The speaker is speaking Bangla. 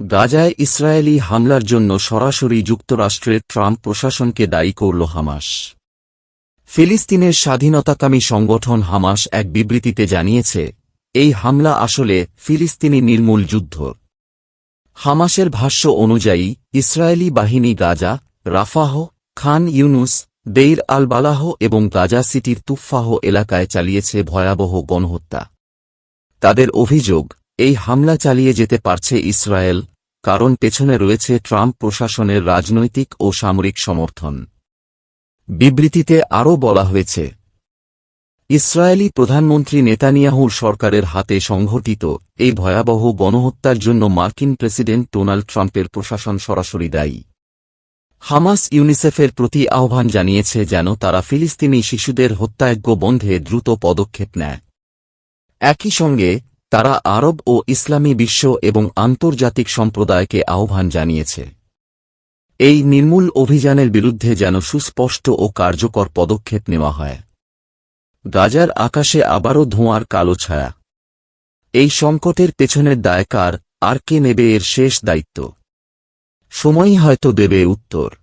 গাজায় ইসরায়েলি হামলার জন্য সরাসরি যুক্তরাষ্ট্রের ট্রাম্প প্রশাসনকে দায়ী করল হামাস। ফিলিস্তিনের স্বাধীনতাকামী সংগঠন হামাস এক বিবৃতিতে জানিয়েছে, এই হামলা আসলে ফিলিস্তিনি নির্মূল যুদ্ধ। হামাসের ভাষ্য অনুযায়ী, ইসরায়েলি বাহিনী Gaza, Rafah, Khan Yunis, Deir al Balah এবং গাজা সিটির তুফাহ এলাকায় চালিয়েছে ভয়াবহ গণহত্যা। তাদের অভিযোগ এই হামলা চালিয়ে যেতে পারছে ইসরায়েল, কারণ পেছনে রয়েছে ট্রাম্প প্রশাসনের রাজনৈতিক ও সামরিক সমর্থন। বিবৃতিতে আরও বলা হয়েছে, ইসরায়েলি প্রধানমন্ত্রী নেতানিয়াহুর সরকারের হাতে সংঘটিত এই ভয়াবহ গণহত্যার জন্য মার্কিন প্রেসিডেন্ট ডোনাল্ড ট্রাম্পের প্রশাসন সরাসরি দায়ী। হামাস ইউনিসেফের প্রতি আহ্বান জানিয়েছে যেন তারা ফিলিস্তিনি শিশুদের হত্যাযজ্ঞ বন্ধে দ্রুত পদক্ষেপ নেয়। একই সঙ্গে তারা আরব ও ইসলামী বিশ্ব এবং আন্তর্জাতিক সম্প্রদায়কে আহ্বান জানিয়েছে। এই নির্মূল অভিযানের বিরুদ্ধে যেন সুস্পষ্ট ও কার্যকর পদক্ষেপ নেওয়া হয়। গাজার আকাশে আবারও ধোঁয়ার কালো ছায়া। এই সংকটের পেছনের দায়কার আর কে নেবে এর শেষ দায়িত্ব। সময়ই হয়তো দেবে উত্তর।